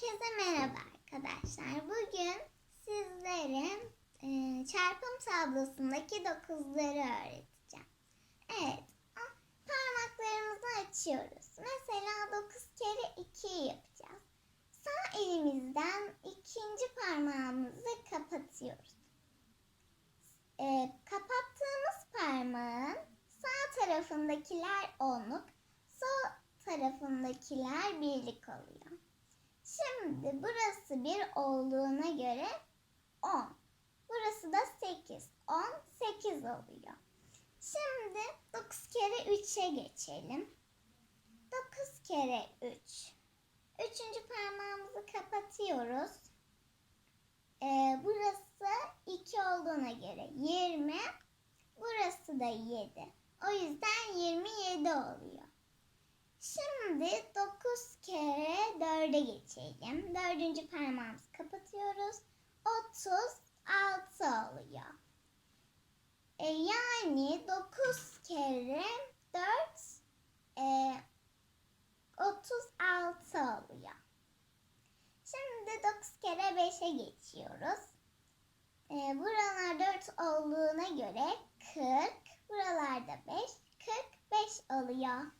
Herkese merhaba arkadaşlar. Bugün sizlere e, çarpım tablosundaki dokuzları öğreteceğim. Evet, parmaklarımızı açıyoruz. Mesela 9 kere 2'yi yapacağız. Sağ elimizden ikinci parmağımızı kapatıyoruz. E, kapattığımız parmağın sağ tarafındakiler onluk, sol tarafındakiler birlik oluyor. Şimdi burası bir olduğuna göre 10. Burası da 8. 10, 8 oluyor. Şimdi 9 kere 3'e geçelim. 9 kere 3. Üçüncü parmağımızı kapatıyoruz. Ee, burası 2 olduğuna göre 20. Burası da 7. O yüzden 27 oluyor. Şimdi 9 kere dörde geçelim. Dördüncü parmağımızı kapatıyoruz. 36 oluyor. E, yani 9 kere 4 e, 36 oluyor. Şimdi 9 kere 5'e geçiyoruz. E, buralar 4 olduğuna göre 40. Buralarda 5. 45 oluyor.